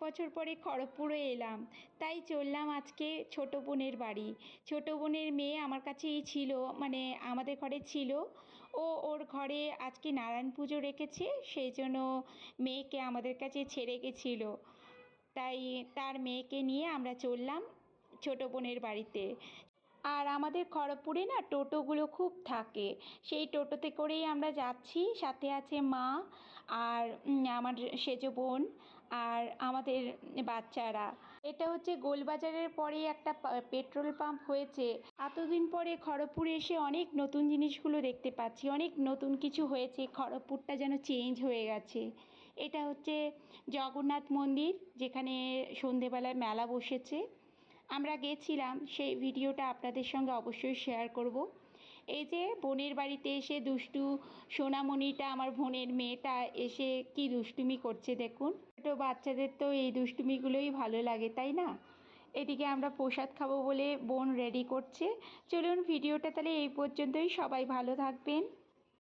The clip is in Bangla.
বছর পরে খড়গপুরে এলাম। তাই চললাম আজকে ছোটো বোনের বাড়ি। ছোটো বোনের মেয়ে আমার কাছেই ছিল মানে আমাদের ঘরে ছিল। ও ওর ঘরে আজকে নারায়ণ পুজো রেখেছে, সেই জন্য মেয়েকে আমাদের কাছে ছেড়ে গেছিল। তাই তার মেয়েকে নিয়ে আমরা চললাম ছোটো বোনের বাড়িতে। আর আমাদের খড়গপুরে না টোটোগুলো খুব থাকে। সেই টোটোতে করেই আমরা যাচ্ছি, সাথে আছে মা আর আমার সেজো বোন আর আমাদের বাচ্চারা। এটা হচ্ছে গোলবাজারের পরে একটা পেট্রোল পাম্প হয়েছে। এতদিন পরে খড়গপুরে এসে অনেক নতুন জিনিসগুলো দেখতে পাচ্ছি। অনেক নতুন কিছু হয়েছে। খড়গপুরটা যেন চেঞ্জ হয়ে গেছে। এটা হচ্ছে জগন্নাথ মন্দির, যেখানে সন্ধেবেলায় মেলা বসেছে। আমরা গেছিলাম, সেই ভিডিওটা আপনাদের সঙ্গে অবশ্যই শেয়ার করব। এই যে বোনের বাড়িতে এসে দুষ্টু সোনামণিটা, আমার বোনের মেয়েটা এসে কি দুষ্টুমি করছে দেখুন। ছোটো বাচ্চাদের তো এই দুষ্টুমিগুলোই ভালো লাগে, তাই না? এদিকে আমরা প্রসাদ খাব বলে বোন রেডি করছে। চলুন ভিডিওটা তাহলে এই পর্যন্তই। সবাই ভালো থাকবেন।